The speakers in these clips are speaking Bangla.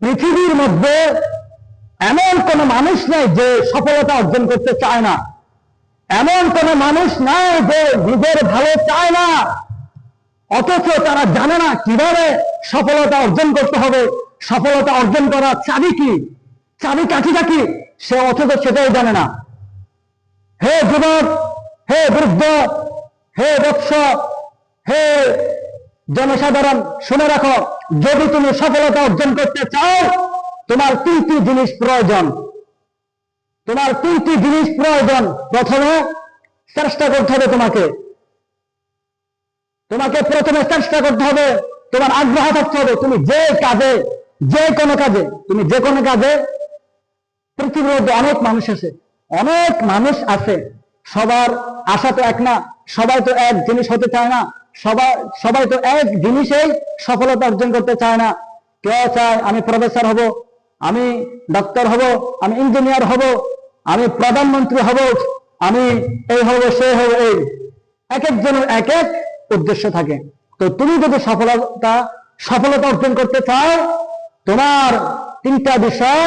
পৃথিবীর মধ্যে এমন কোন মানুষ নেই যে সফলতা অর্জন করতে চায় না। এমন কোন মানুষ নাই যে নিজের ভালো চায় না। অথচ তারা জানে না কীভাবে সফলতা অর্জন করতে হবে। সফলতা অর্জন করার চাবি কি? চাবি কাঠিটা কি? সে অথচ সেটাই জানে না। হে যুবক হে বৃদ্ধ হে বৎস হে জনসাধারণ, শুনে রাখো, যদি তুমি সফলতা অর্জন করতে চাও, তোমার তিনটি জিনিস প্রয়োজন। তোমার তিনটি জিনিস প্রয়োজন। প্রথমে, চেষ্টা করতে হবে তোমাকে। তোমাকে প্রথমে চেষ্টা করতে হবে, তোমার আগ্রহ থাকতে হবে। তুমি যে কাজে, যে কোনো কাজে, তুমি যে কোনো কাজে, পৃথিবীর মধ্যে অনেক মানুষ আছে, অনেক মানুষ আছে। সবার আশা তো এক না, সবাই তো এক জিনিস হতে চায় না। সবাই সবাই তো এক জিনিসেই সফলতা অর্জন করতে চায় না। কেউ চায় আমি প্রফেসর হব, আমি ডক্টর হব, আমি ইঞ্জিনিয়ার হব, আমি প্রধানমন্ত্রী হব, আমি এই হব, সে হব, এই। এক একজনের এক এক উদ্দেশ্য থাকে। তো তুমি যদি সফলতা সফলতা অর্জন করতে চাও, তোমার তিনটা বিষয়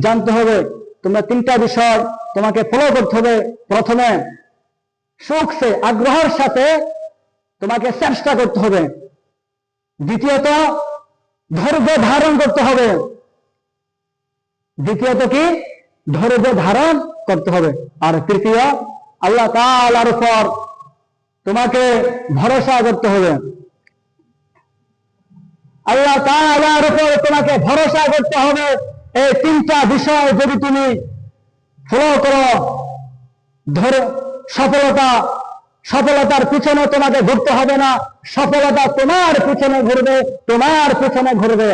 জানতে হবে। তোমরা তিনটা বিষয় তোমাকে ফলো করতে হবে। প্রথমে, সুখ সে, আগ্রহের সাথে তোমাকে চেষ্টা করতে হবে। দ্বিতীয়ত, ধৈর্য ধারণ করতে হবে। দ্বিতীয়ত কি? ধৈর্য ধারণ করতে হবে। আর তৃতীয়, আল্লাহ তাআলার উপর তোমাকে ভরসা করতে হবে। আল্লাহ তাআলার উপর তোমাকে ভরসা করতে হবে। এই তিনটা বিষয় যদি তুমি ফলো করো ধরে সফলতা সফলতার পিছনে তোমাকে ঘুরতে হবে না। সফলতা তোমার পিছনে ঘুরবে তোমার পিছনে ঘুরবে।